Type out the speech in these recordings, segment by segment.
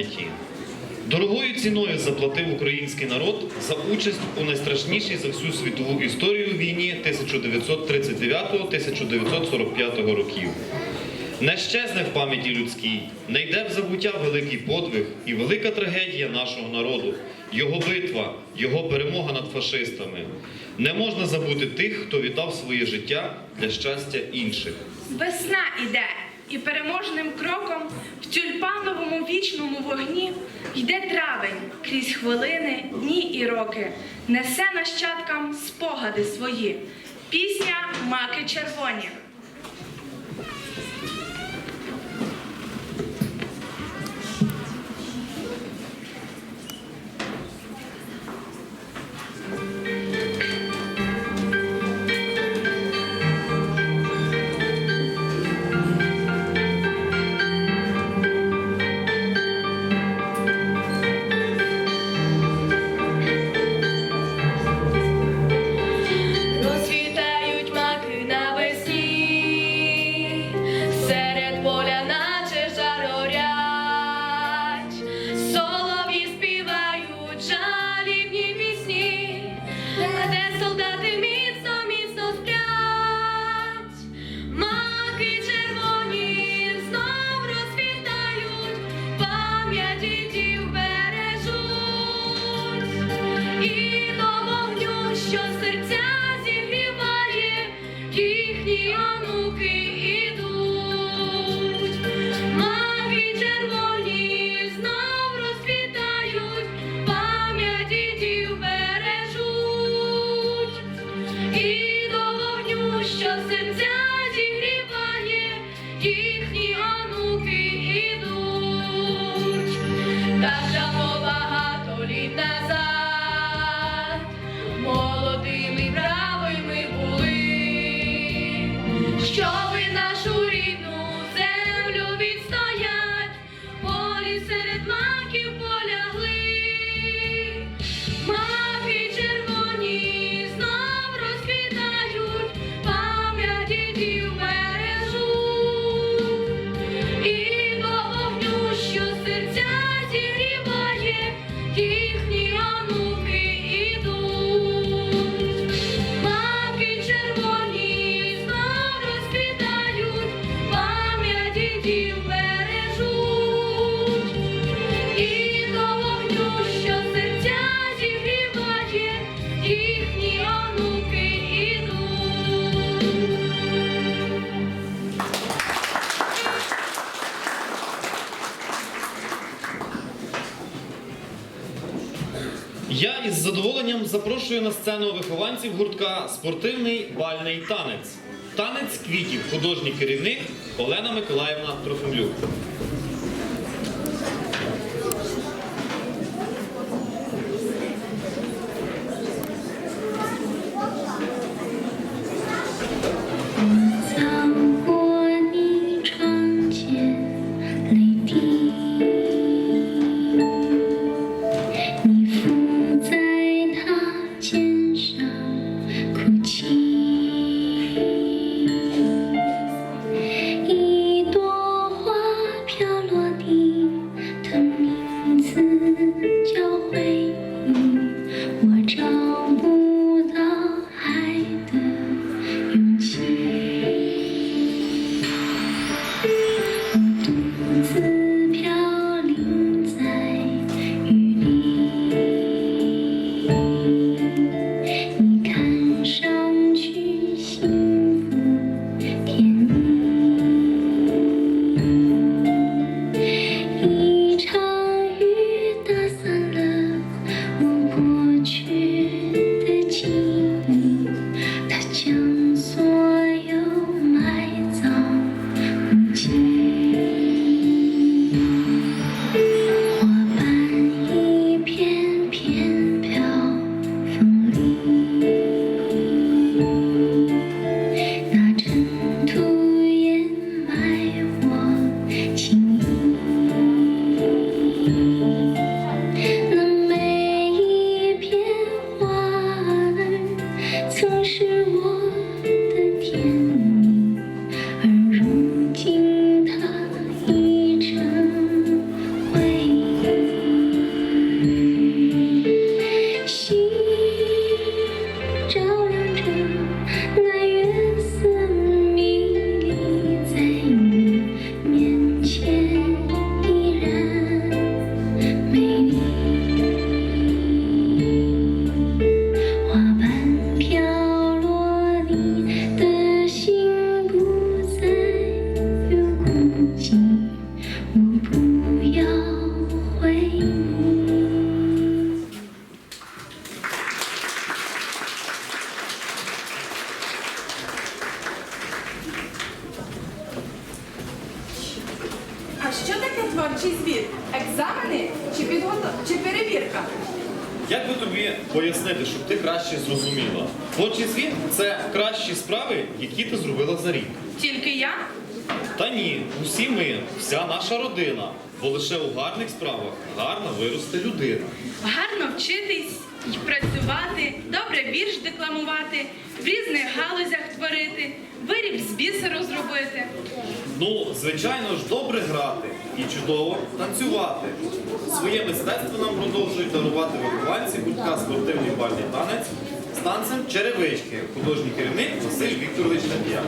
пам'яті. Дорогою ціною заплатив український народ за участь у найстрашнішій за всю світову історію війні 1939-1945 років. Не щезне в пам'яті людській, не йде в забуття великий подвиг і велика трагедія нашого народу, його битва, його перемога над фашистами. Не можна забути тих, хто віддав своє життя для щастя інших. Весна іде, і переможним кроком в тюльпановому вічному вогні йде травень крізь хвилини, дні і роки, несе нащадкам спогади свої. Пісня Маки червоні. Запрошую на сцену вихованців гуртка Спортивний бальний танець. Танець квітів, художній керівник Олена Миколаївна Трофимлюк. Наша бо лише у гарних справах гарно виросте людина. Гарно вчитись і працювати, добре вірш декламувати, в різних галузях творити, виріб з бісеру зробити. Ну, звичайно ж, добре грати і чудово танцювати. Своє мистецтво нам продовжують дарувати вихованці гуртка спортивний бальний танець з танцем черевички, художній керівник Василь Вікторович Тап'ян.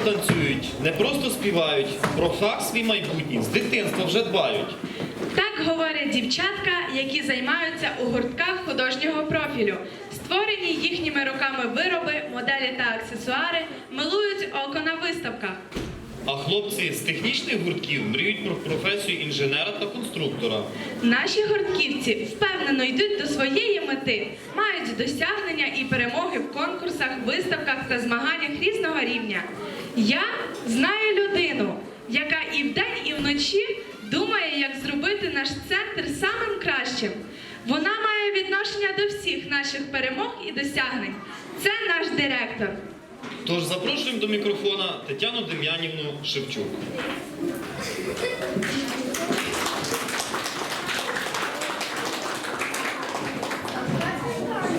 Просто танцюють, не просто співають, про фах свій майбутній з дитинства вже дбають. Так говорять дівчатка, які займаються у гуртках художнього профілю. Створені їхніми руками вироби, моделі та аксесуари милують око на виставках. А хлопці з технічних гуртків мріють про професію інженера та конструктора. Наші гуртківці впевнено йдуть до своєї мети, мають досягнення і перемоги в конкурсах, виставках та змаганнях різного рівня. Я знаю людину, яка і вдень, і вночі думає, як зробити наш центр самим кращим. Вона має відношення до всіх наших перемог і досягнень. Це наш директор. Тож запрошуємо до мікрофона Тетяну Дем'янівну Шевчук.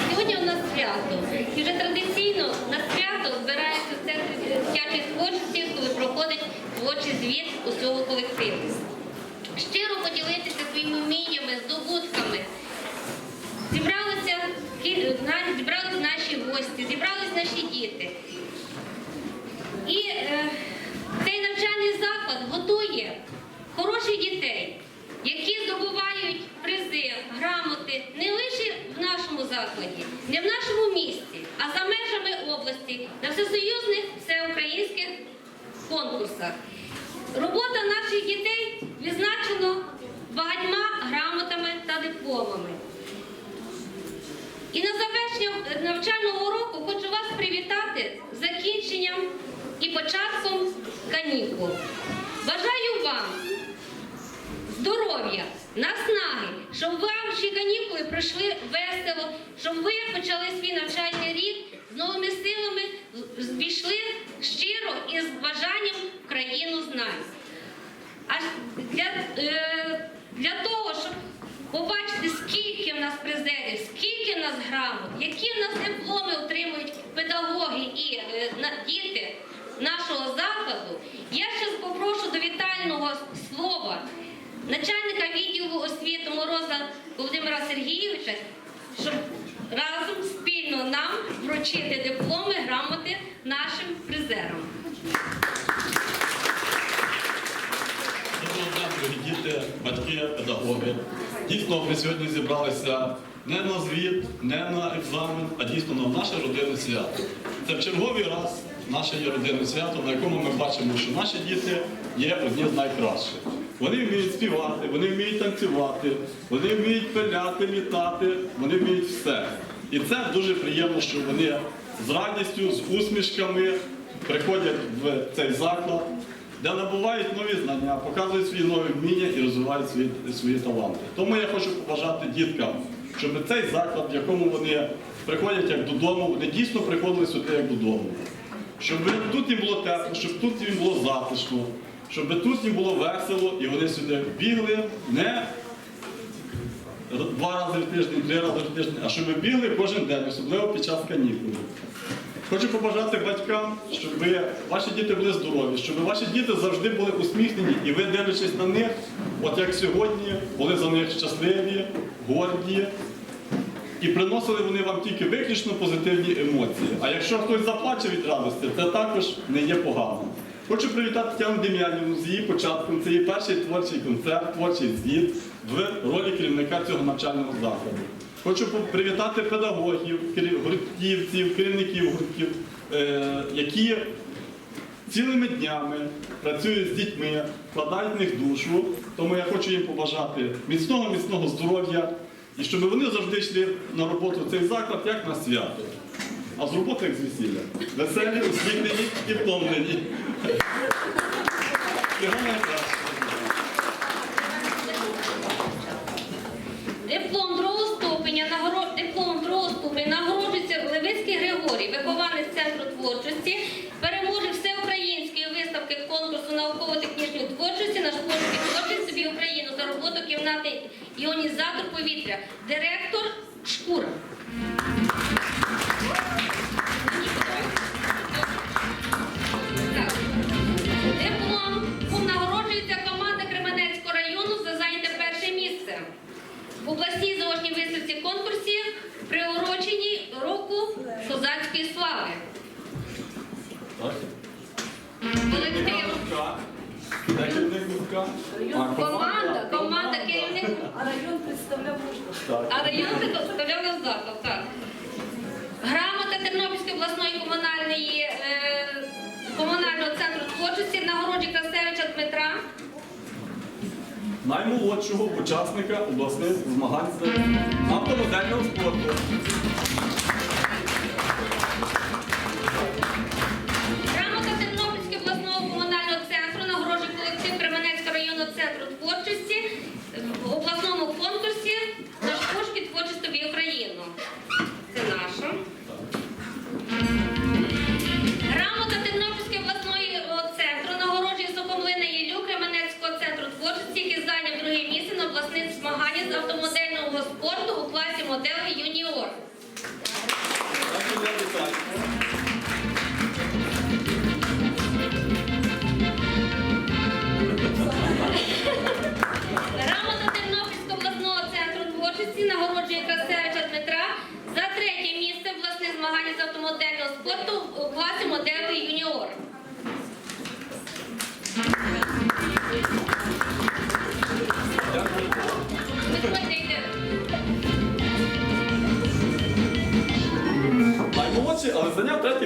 Сьогодні у нас свято. І вже традиційно на свято збираються творчий звіт усього колективу. Щиро поділитися своїми вміннями, здобутками. Зібралися, зібрались наші гості, зібрались наші діти. І е, цей навчальний заклад готує хороших дітей, які здобувають призи, грамоти не лише в нашому закладі, не в нашому місті, а за межами області на всесоюзних всеукраїнських конкурсах. Робота наших дітей відзначено багатьма грамотами та дипломами. І на завершення навчального року хочу вас привітати з закінченням і початком канікул. Бажаю вам здоров'я, наснаги, щоб ваші канікули пройшли весело, щоб ви почали свій навчальний рік з новими силами, війшли щиро і з бажанням країну знань. А для, е, для того, щоб побачити, скільки в нас призерів, скільки в нас грамот, які в нас дипломи отримують педагоги і е, діти нашого закладу, я ще попрошу до вітального слова начальника відділу освіти Мороза Володимира Сергійовича, щоб разом спільно нам вручити дипломи, грамоти нашим призерам. Діти, батьки, педагоги. Дійсно, ми сьогодні зібралися не на звіт, не на екзамен, а дійсно на наше родинне свято. Це в черговий раз наше є родинне свято, на якому ми бачимо, що наші діти є одні з найкращих. Вони вміють співати, вони вміють танцювати, вони вміють пиляти, літати, вони вміють все. І це дуже приємно, що вони з радістю, з усмішками приходять в цей заклад де набувають нові знання, показують свої нові вміння і розвивають свої, свої таланти. Тому я хочу побажати діткам, щоб цей заклад, в якому вони приходять як додому, вони дійсно приходили сюди як додому. Щоб тут їм було тепло, щоб тут їм було затишно, щоб тут їм було весело і вони сюди бігли не два рази в тиждень, три рази в тиждень, а щоб бігли кожен день, особливо під час канікул. Хочу побажати батькам, щоб ваші діти були здорові, щоб ваші діти завжди були усміхнені, і ви, дивлячись на них, от як сьогодні, були за них щасливі, горді. І приносили вони вам тільки виключно позитивні емоції. А якщо хтось заплаче від радості, це також не є погано. Хочу привітати Тетяну Дем'янівну з її початком. Це її перший творчий концерт, творчий звіт в ролі керівника цього навчального закладу. Хочу привітати педагогів, гуртківців, керівників гуртків, е, які цілими днями працюють з дітьми, вкладають в них душу. Тому я хочу їм побажати міцного, міцного здоров'я і щоб вони завжди йшли на роботу в цей заклад як на свято. А з роботи як з весілля. Веселі, усміхнені і втомлені. Диплом другого ступеня дипломом другого ступеня нагороджується Левицький Григорій, вихованець центру творчості, переможець всеукраїнської виставки конкурсу науково-технічної творчості на школі творчість собі Україну за роботу кімнати іонізатор повітря, директор Шкура.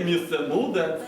premissa muda,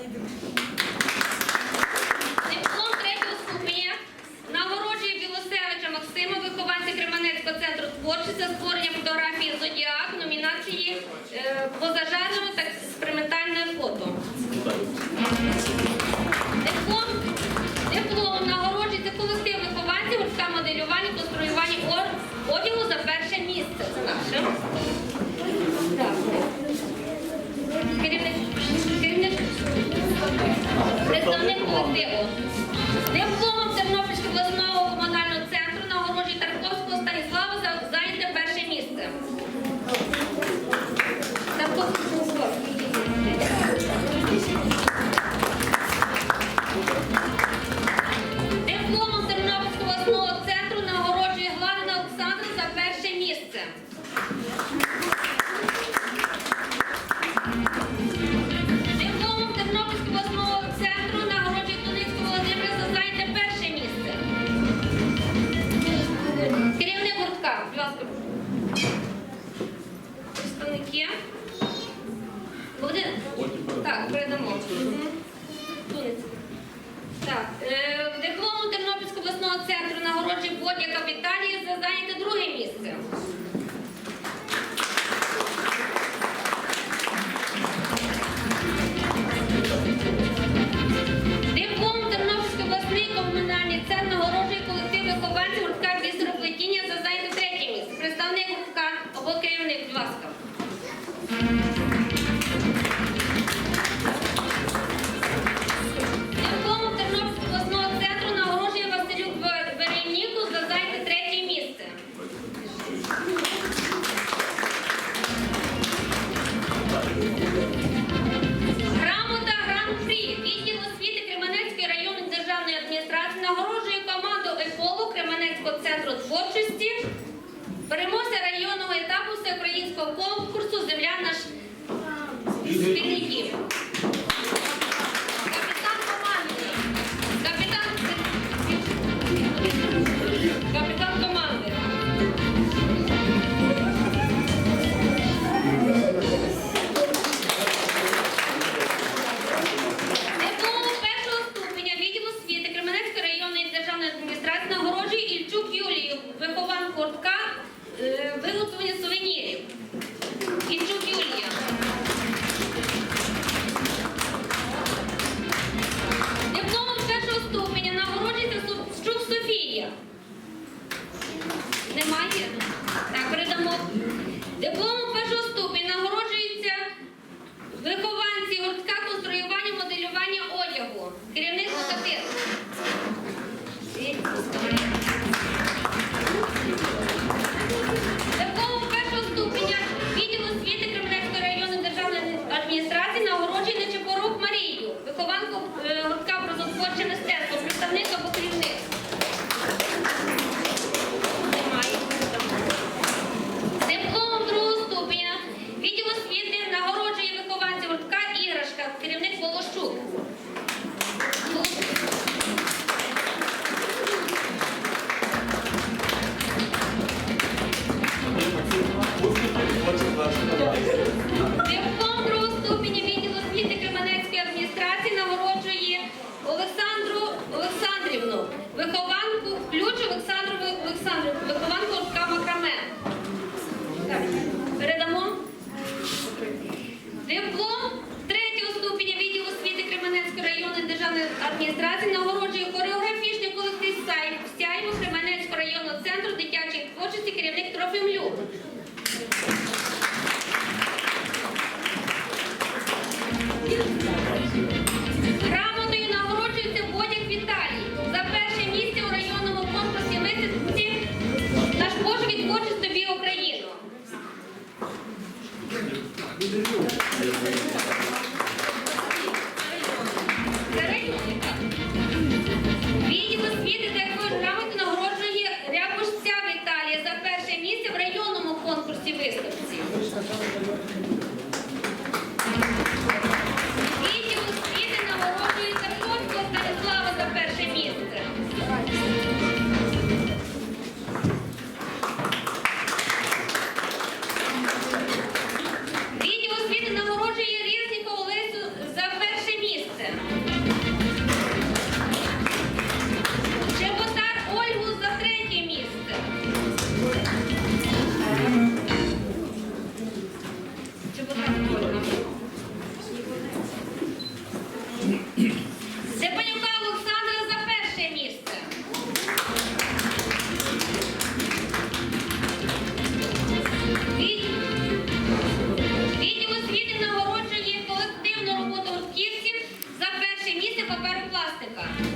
Пока.